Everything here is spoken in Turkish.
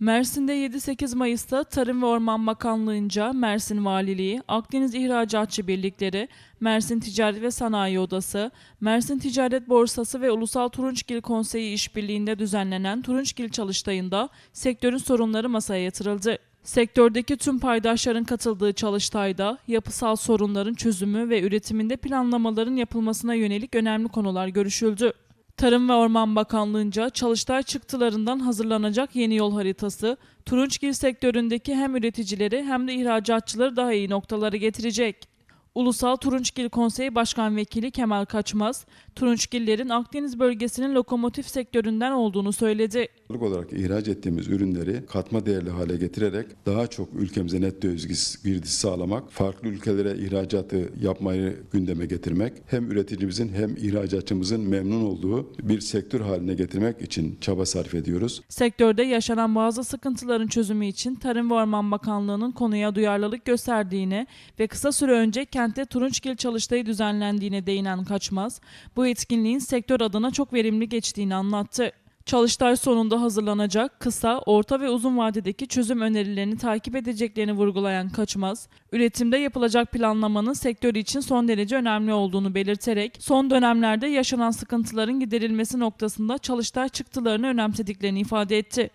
Mersin'de 7-8 Mayıs'ta Tarım ve Orman Bakanlığı'nca Mersin Valiliği, Akdeniz İhracatçı Birlikleri, Mersin Ticaret ve Sanayi Odası, Mersin Ticaret Borsası ve Ulusal Turunçgil Konseyi işbirliğinde düzenlenen Turunçgil Çalıştayı'nda sektörün sorunları masaya yatırıldı. Sektördeki tüm paydaşların katıldığı çalıştayda yapısal sorunların çözümü ve üretiminde planlamaların yapılmasına yönelik önemli konular görüşüldü. Tarım ve Orman Bakanlığı'nca çalıştay çıktılarından hazırlanacak yeni yol haritası, turunçgil sektöründeki hem üreticileri hem de ihracatçıları daha iyi noktalara getirecek. Ulusal Turunçgil Konseyi Başkan Vekili Kemal Kaçmaz, turunçgillerin Akdeniz bölgesinin lokomotif sektöründen olduğunu söyledi. Olarak ihraç ettiğimiz ürünleri katma değerli hale getirerek daha çok ülkemize net döviz girdisi sağlamak, farklı ülkelere ihracatı yapmayı gündeme getirmek, hem üreticimizin hem ihracatçımızın memnun olduğu bir sektör haline getirmek için çaba sarf ediyoruz. Sektörde yaşanan bazı sıkıntıların çözümü için Tarım ve Orman Bakanlığı'nın konuya duyarlılık gösterdiğini ve kısa süre önce kentte Turunçgil çalıştayı düzenlendiğine değinen Kaçmaz, bu etkinliğin sektör adına çok verimli geçtiğini anlattı. Çalıştay sonunda hazırlanacak kısa, orta ve uzun vadedeki çözüm önerilerini takip edeceklerini vurgulayan Kaçmaz, üretimde yapılacak planlamanın sektör için son derece önemli olduğunu belirterek, son dönemlerde yaşanan sıkıntıların giderilmesi noktasında Çalıştay çıktılarını önemsediklerini ifade etti.